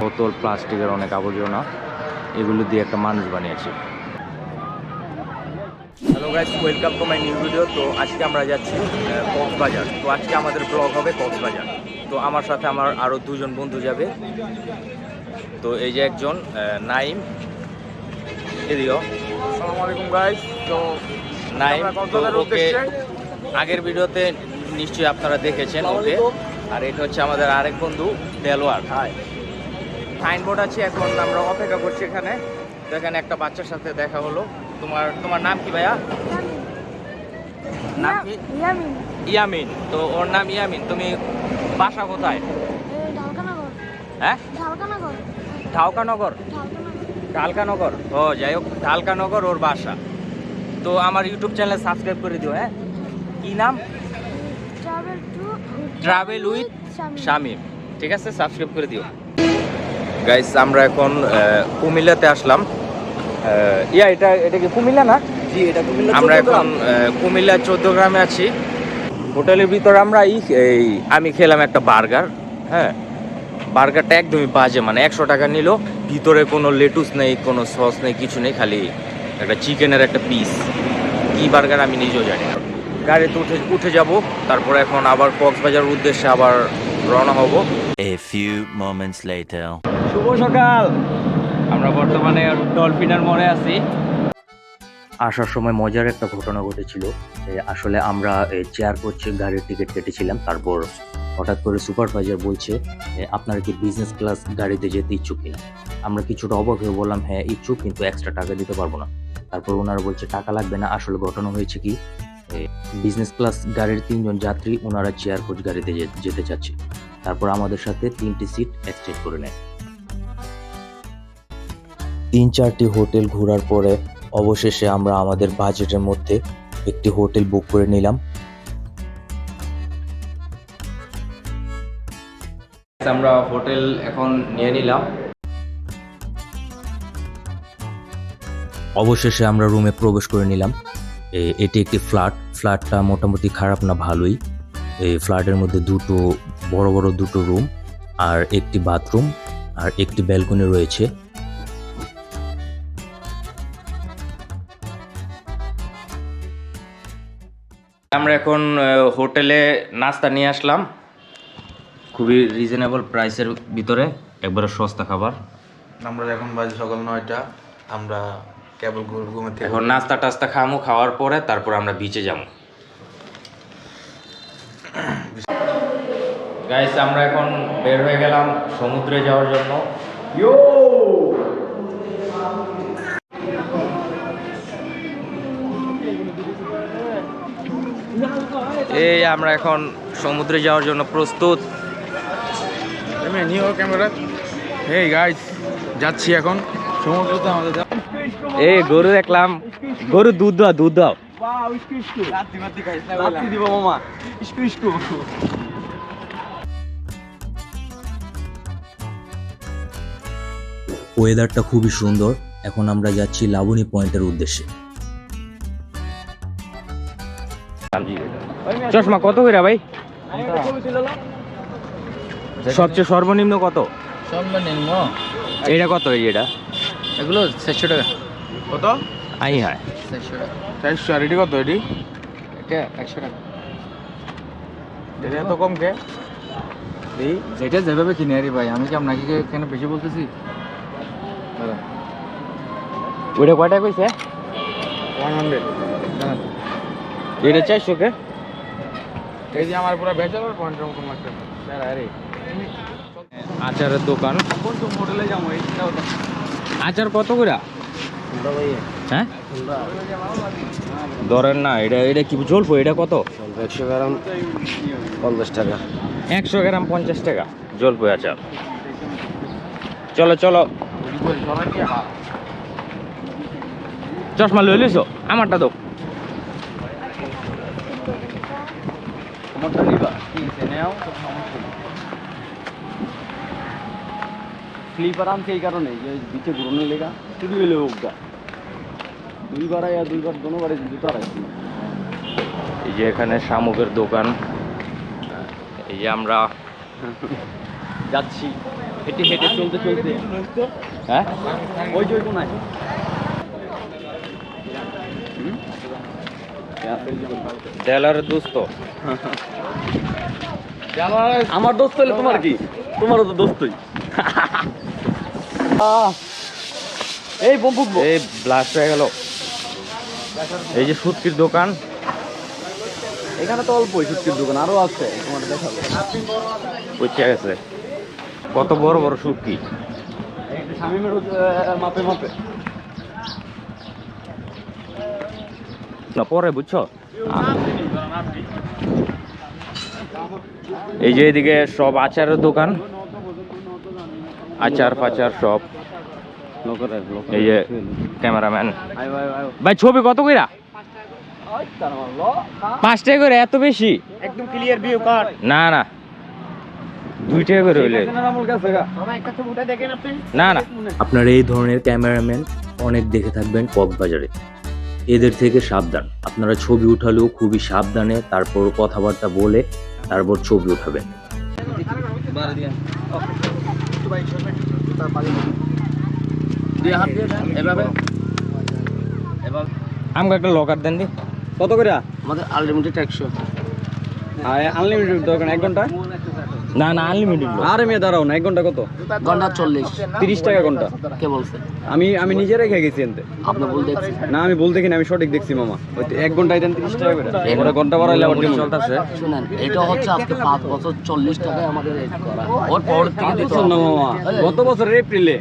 বোতল প্লাস্টিকের অনেক আবর্জনা এগুলো দিয়ে একটা মানুষ বানিয়েছি। Hello guys welcome to my new video তো আজকে আমরা যাচ্ছি কক্সবাজার। তো আজকে আমাদের ব্লগ হবে কক্সবাজার। তো আমার সাথে আমার আরও দুজন বন্ধু যাবে। তো এই যে একজন নাইম। এদিও আসসালামু আলাইকুম গাইস তো নাইম ওকে আগের ভিডিওতে নিশ্চয়ই আপনারা দেখেছেন ওকে আর এটা হচ্ছে আমাদের আরেক বন্ধু দেলোয়ার। হাই সাইনবোর্ড আছে এখন আমরা অপেক্ষা করছি এখানে। তো এখানে একটা বাচ্চার সাথে দেখা হলো। তোমার তোমার নাম কি ভাইয়া? নাম কি? ইয়ামিন। ইয়ামিন। তো ওর নাম ইয়ামিন। তুমি বাসা কোথায়? হ্যাঁ? ঢাউকানগর ঢালকানগর? ঢালকানগর। ও যাই হোক ঢালকানগর ওর বাসা। তো আমার ইউটিউব চ্যানেল সাবস্ক্রাইব করে দিও হ্যাঁ? কি নাম? Travel to travel with Shamim ঠিক আছে সাবস্ক্রাইব করে দিও। গাইস আমরা এখন কুমিল্লাতে আসলাম। ইয়া এটা এটা কি কুমিল্লা না? জি এটা কুমিল্লা আমরা এখন কুমিল্লা চোদ্দ গ্রামে আছি। হোটেলের ভিতর আমরা এই এই আমি খেলাম একটা বার্গার হ্যাঁ? বার্গারটা একদমই বাজে মানে একশো টাকা নিল। ভিতরে কোনো লেটুস নেই কোনো সস নেই কিছু নেই খালি একটা চিকেনের একটা পিস কি বার্গার আমি নিজেও জানি না। গাড়িতে উঠে উঠে যাব। তারপর এখন আবার কক্সবাজার উদ্দেশ্যে আবার রওনা হব। A few moments later. শুভ সকাল। আমরা বর্তমানে ডলফিনার মোড়ে আছি। আসার সময় মজার একটা ঘটনা ঘটেছিল। আসলে আমরা চেয়ার করছি গাড়ির টিকিট কেটেছিলাম। তারপর হঠাৎ করে সুপারভাইজার বলছে এ, আপনারা কি বিজনেস ক্লাস গাড়িতে যেতে ইচ্ছুক কিনা? আমরা কিছুটা অবাক হয়ে বললাম হ্যাঁ ইচ্ছুক কিন্তু এক্সট্রা টাকা দিতে পারব না। তারপর ওনারা বলছে টাকা লাগবে না। আসলে ঘটনা হয়েছে কি বিজনেস ক্লাস গাড়ির তিনজন যাত্রী ওনারা চেয়ার কোচ গাড়িতে যেতে চাচ্ছে। তারপর আমাদের সাথে তিনটি সিট এক্সচেঞ্জ করে নেয়। তিন চারটি হোটেল ঘোরার পরে অবশেষে আমরা আমাদের বাজেটের মধ্যে একটি হোটেল বুক করে নিলাম। আমরা হোটেল এখন নিয়ে নিলাম। অবশেষে আমরা রুমে প্রবেশ করে নিলাম। এটি একটি ফ্ল্যাট। ফ্ল্যাটটা মোটামুটি খারাপ না ভালোই। এই ফ্ল্যাটের মধ্যে দুটো বড় বড় দুটো রুম আর একটি বাথরুম আর একটি ব্যালকনি রয়েছে। আমরা এখন আহ, হোটেলে নাস্তা নিয়ে আসলাম। খুবই রিজনেবল প্রাইসের ভিতরে। একবারে সস্তা খাবার। আমরা এখন বাজে সকাল নয়টা। আমরা কেবল ঘুমে থেকে এখন নাস্তা টাস্তা খামু খাওয়ার পরে তারপর আমরা বিচে যাব। গাইস আমরা এখন বের হয়ে গেলাম সমুদ্রে যাওয়ার জন্য। এই আমরা এখন সমুদ্রে যাওয়ার জন্য প্রস্তুত। ক্যামেরা হেই গাইস যাচ্ছি এখন। সমুদ্রতে আমাদের এই গরু দেখলাম। গরু দুধ দাও দুধ দাও। দিব মামা। ইস্কু ইস্কু ওয়েদারটা খুবই সুন্দর। এখন আমরা যাচ্ছি লাবণী পয়েন্টের উদ্দেশ্যে। চশমা কত করে ভাই? সবচেয়ে সর্বনিম্ন কত? সর্বনিম্ন? এটা কত এই এটা? এগুলো চারশো টাকা। কত? আই হ্যাঁ। চারশো টাকা। চারশো আর এটি কত এটি? এটা একশো টাকা। এটা এত কম কে? এই যেটা যেভাবে কিনে আরি ভাই আমি কি আপনাকে কেন বেশি বলতেছি? ওইটা কয়টা কইছে? ওয়ান হান্ড্রেড এটা চারশো কে? এই যে আমার পুরো বেচার পয়েন্ট রকম একটা স্যার আরে। আচারের দোকান। কোন কোন হোটেলে যাব এইটাও তো আচার কত করে হ্যাঁ? ধরেন না এটা এটা কি জলপো এটা কত? একশো গ্রাম পঞ্চাশ টাকা। একশো গ্রাম পঞ্চাশ টাকা। জলপো আচার চলো চলো। চশমা লই লইছো? আমারটা নেই। স্লিপার আনছে এই কারণে যে বিচে ঘুরনের লেগা শুধু এলে দুইবার আয়া দুইবার দোনোবারে জুতো রাখছি এই যে এখানে শামুকের দোকান। এই যে আমরা যাচ্ছি। হেঁটে হেঁটে চলতে চলতে। হ্যাঁ? ওই যে কোনায়। দেলারের দোস্ত। আমার দোস্ত হলে তোমার কি? তোমারও তো দোস্তই। এই বোম ফুটবো এই ব্লাস্ট হয়ে গেল। এই যে সুটকির দোকান। এখানে তো অল্পই সুটকির দোকান আরও আছে তোমার দেখাবো পচে গেছে কত বড় বড় সুটকি শামিমের মাপে মাপে। না পরে বুঝছ? এই যে এদিকে সব আচারের দোকান। আচার ফাচার সব। এই যে ক্যামেরাম্যান। ভাই ছবি কত কইরা? পাঁচ টাকা করে এত বেশি? একদম ক্লিয়ার ভিউ কাট। না না। দুই টাকা করে হইলে। না না। আপনার এই ধরনের ক্যামেরাম্যান অনেক দেখে থাকবেন কক্সবাজারে এদের থেকে সাবধান। আপনারা ছবি উঠালেও খুবই সাবধানে তারপর কথাবার্তা বলে তারপর ছবি উঠাবেন। আমাকে একটা লকার দেন দি। কত করে আমাদের আনলিমিটেড একশো। আনলিমিটেড দোকান এক ঘণ্টা? না না আনলিমিটেড আরে মেয়ে দাঁড়াও না এক ঘণ্টা কত? ঘণ্টা চল্লিশ। তিরিশ টাকা ঘণ্টা। কে বলছে? আমি আমি নিজে রেখে গেছি এনতে। আপনি ভুল দেখছি না আমি বলতে কিনা আমি সঠিক দেখছি মামা। ওই এক ঘন্টায় দেন তিরিশ টাকা করে। ওরা ঘণ্টা বাড়াইলে আবার দিমু। চলতেছে। শুনেন এটা হচ্ছে আজকে পাঁচ বছর চল্লিশ টাকায় আমাদের রেট করা। ওর পর থেকে দিতে না মামা। গত বছর এপ্রিলে।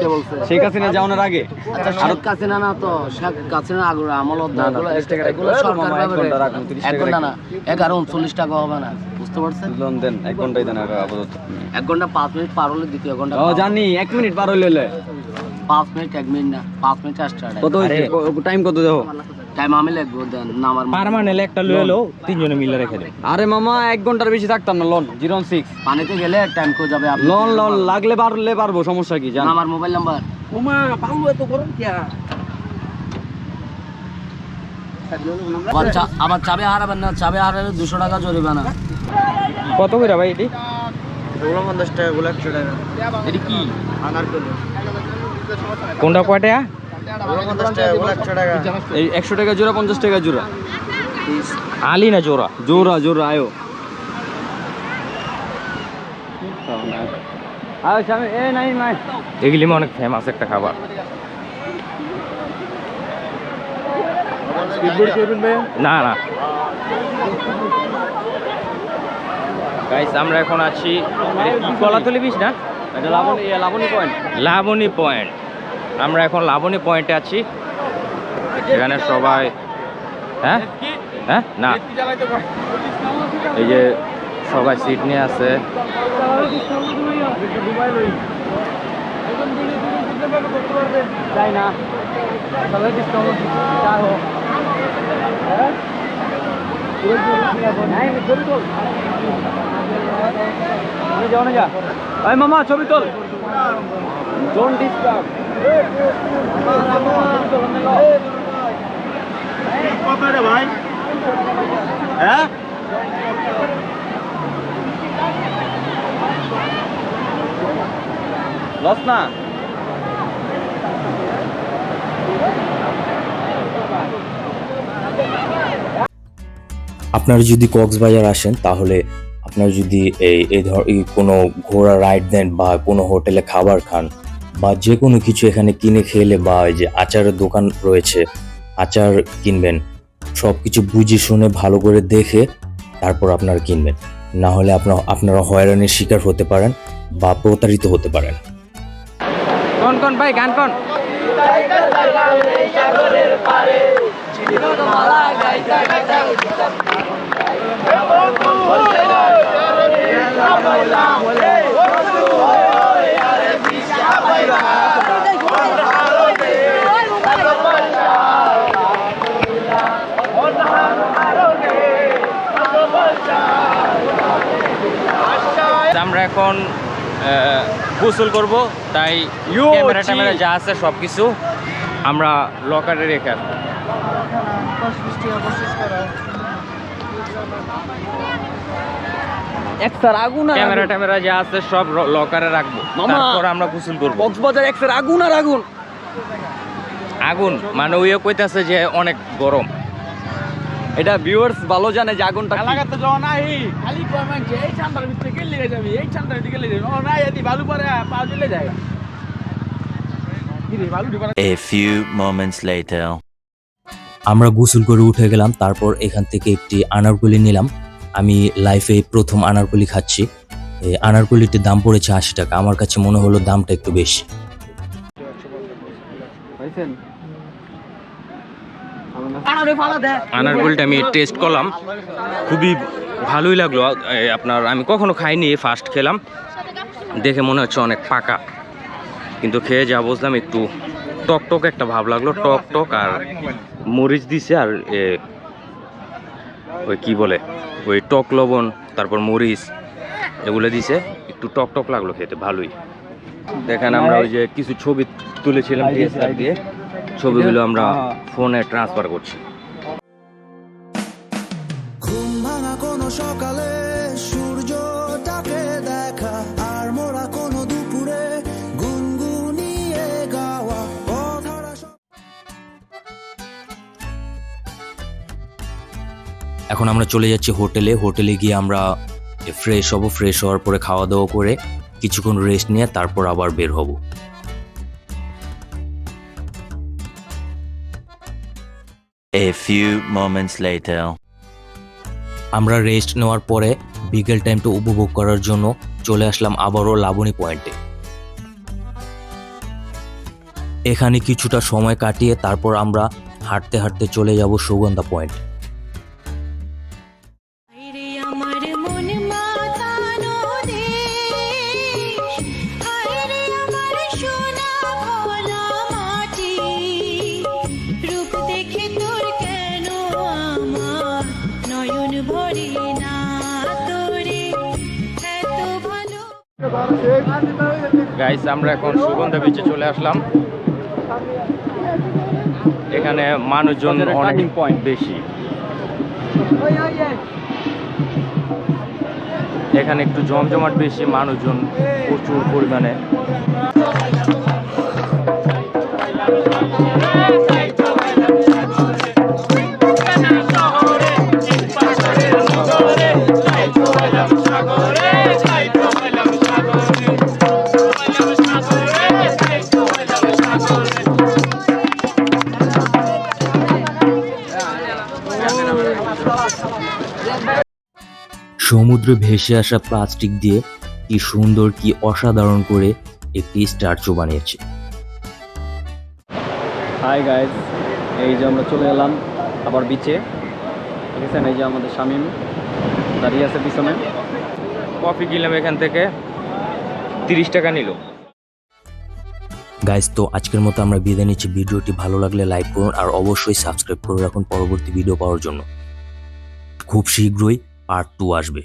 কে বলছে? শেখ হাসিনা যাওয়ার আগে। আচ্ছা শেখ হাসিনা না তো শেখ হাসিনা আগ্রহ আমল না, না, 30 টাকা এগুলো সরকার এক ঘণ্টা। রাখুন, 30 এক ঘণ্টা না এগারো উনচল্লিশ টাকা হবে না। বুঝতে পারছেন? লোন দেন এক ঘন্টায় দেন আগে আপাতত। এক ঘণ্টা পাঁচ মিনিট পার হলে দ্বিতীয় ঘণ্টা ও জানি এক মিনিট পার হইলে পাঁচ মিনিট এক মিনিট না পাঁচ মিনিট স্টার্ট কত টাইম কত দেখো? টাইম আমি লিখব দেন নামার পারমানেন্ট একটা লয়ে এলো তিনজনে মিলে রেখে দেন আরে মামা এক ঘণ্টার বেশি থাকতাম না লোন জিরো সিক্স পানিতে গেলে টাইম করে যাবে? লোন লোন লাগলে পারলে পারব সমস্যা কি জান। আমার মোবাইল নাম্বার আবার চা- আবার চাবি হারাবেন না চাবি হারালে দুশো টাকা জরিমানা। কত করে ভাই এটি? পঞ্চাশ টাকা গুলো একশো টাকা। এটি কি? আনারকলি কোনটা কয়টা? একশো টাকা। এই একশো টাকা জোড়া পঞ্চাশ টাকা জোড়া। আলি না জোড়া? জোড়া জোড়া আয়ো। আয় স্বামী এ নাই নাই। এগুলি অনেক ফেমাস একটা খাবার। না না। গাইস আমরা এখন আছি কলাতলি বিচ না। এটা লাবণী এ লাবণী পয়েন্ট লাবণী পয়েন্ট আমরা এখন লাবণী পয়েন্টে আছি। এখানে সবাই হ্যাঁ? হ্যাঁ? না। এই যে সবাই সিট নিয়ে আছে। তাই না। মামা ছবি তোল ডোন্ট ভাই হ্যাঁ লস না? আপনারা যদি কক্সবাজার আসেন, তাহলে আপনারা যদি এই এই ধর কোনো ঘোড়া রাইড দেন বা কোনো হোটেলে খাবার খান বা যে কোনো কিছু এখানে কিনে খেলে বা এই যে আচারের দোকান রয়েছে, আচার কিনবেন সব কিছু বুঝে শুনে ভালো করে দেখে তারপর আপনারা কিনবেন। না হলে আপনার আপনারা হয়রানির শিকার হতে পারেন বা প্রতারিত হতে পারেন। কোন কোন ভাই, গান কোন? আমরা এখন গোসল করব তাই ইয়ো, ক্যামেরা ট্যামেরা যা আছে সব কিছু আমরা লকারে রেখে আসব একসার আগুন আর ক্যামেরা ট্যামেরা যা আছে সব লকারে রাখব। তারপর আমরা গোসল করব। কক্সবাজার একসার আগুন আর আগুন আগুন মানে কইতাছে যে অনেক গরম। এটা ভিউয়ার্স ভালো জানে যে আগুনটা। এলাকাতে নাই। খালি কয় মানছে এই ঠান্ডার ভিতরে গেলে যাবি এই ঠান্ডার ভিতরে গেলে যাবি। ও বালু পরে পা দিলে যায়। A few moments later. আমরা গোসল করে উঠে গেলাম তারপর এখান থেকে একটি আনারকলি নিলাম। আমি লাইফে প্রথম আনারকলি খাচ্ছি। এই আনারকলিটির দাম পড়েছে আশি টাকা। আমার কাছে মনে হলো দামটা একটু বেশি। আনারকলিটা আমি টেস্ট করলাম। খুবই ভালোই লাগল। আপনার আমি কখনো খাইনি ফার্স্ট খেলাম। দেখে মনে হচ্ছে অনেক পাকা। কিন্তু খেয়ে যা বুঝলাম একটু টক টক একটা ভাব লাগল টক টক আর মরিচ দিছে আর এ, ওই কি বলে ওই টক লবণ তারপর মরিচ এগুলো দিছে একটু টক টক লাগল খেতে ভালোই। দেখেন আমরা ওই যে কিছু ছবি তুলেছিলাম ডিএসআর দিয়ে ছবিগুলো আমরা ফোনে ট্রান্সফার করছি। এখন আমরা চলে যাচ্ছি হোটেলে। হোটেলে গিয়ে আমরা ফ্রেশ হব ফ্রেশ হওয়ার পরে খাওয়া দাওয়া করে কিছুক্ষণ রেস্ট নিয়ে তারপর আবার বের হব। A few moments later. আমরা রেস্ট নেওয়ার পরে বিকেল টাইমটা উপভোগ করার জন্য চলে আসলাম আবারও লাবণী পয়েন্টে এখানে কিছুটা সময় কাটিয়ে তারপর আমরা হাঁটতে হাঁটতে চলে যাব সুগন্ধা পয়েন্ট গাইস আমরা এখন সুগন্ধা বিচে চলে আসলাম। এখানে মানুষজন অনেক পয়েন্ট বেশি। এখানে একটু জমজমাট বেশি মানুষজন প্রচুর পরিমাণে। সমুদ্রে ভেসে আসা প্লাস্টিক দিয়ে কি সুন্দর কি অসাধারণ করে একটি স্ট্যাচু বানিয়েছে। হাই গাইজ এই যে আমরা চলে এলাম আবার বিচে দেখেছেন এই যে আমাদের শামিম দাঁড়িয়ে আছে পিছনে। কফি কিনলাম এখান থেকে তিরিশ টাকা নিল। গাইজ তো আজকের মতো আমরা বিদায় নিচ্ছি। ভিডিওটি ভালো লাগলে লাইক করুন আর অবশ্যই সাবস্ক্রাইব করে রাখুন পরবর্তী ভিডিও পাওয়ার জন্য। খুব শীঘ্রই পার্ট টু আসবে।